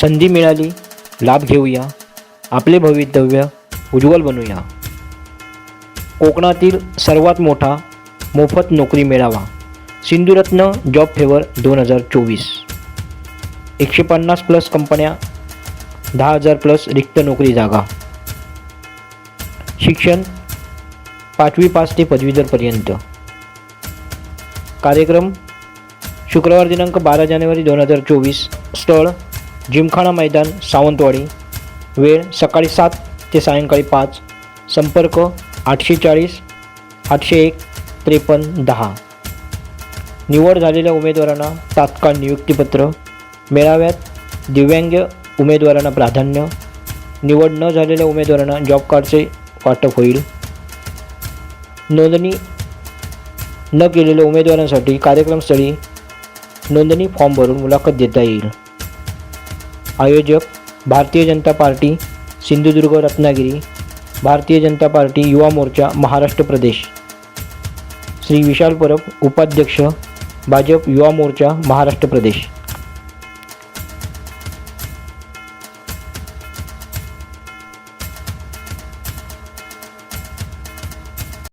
संधी मिळाली लाभ घेऊया आपले भवितव्य उज्ज्वल बनवूया कोकणातील सर्वात मोठा मोफत नोकरी मेळावा सिंधुरत्न जॉब फेवर दोन हजार चोवीस. एकशे पन्नास प्लस कंपन्या दहा हजार प्लस रिक्त नोकरी जागा. शिक्षण पाचवी पास ते पदवीधरपर्यंत कार्यक्रम शुक्रवार दिनांक बारा जानेवारी दोन हजार चोवीस स्थळ जिमखाना मैदान सावंतवाडी. वेळ सकाळी सात ते सायंकाळी पाच. संपर्क आठशे चाळीस आठशे एक त्रेपन्न दहा. निवड झालेल्या उमेदवारांना तात्काळ नियुक्तीपत्र. मेळाव्यात दिव्यांग उमेदवारांना प्राधान्य. निवड न झालेल्या उमेदवारांना जॉब कार्डचे वाटप होईल. नोंदणी न केलेल्या उमेदवारांसाठी कार्यक्रमस्थळी नोंदणी फॉर्म भरून मुलाखत देता येईल. आयोजक भारतीय जनता पार्टी सिंधुदुर्ग रत्नागिरी भारतीय जनता पार्टी युवा मोर्चा महाराष्ट्र प्रदेश. श्री विशाल परब उपाध्यक्ष भाजप युवा मोर्चा महाराष्ट्र प्रदेश.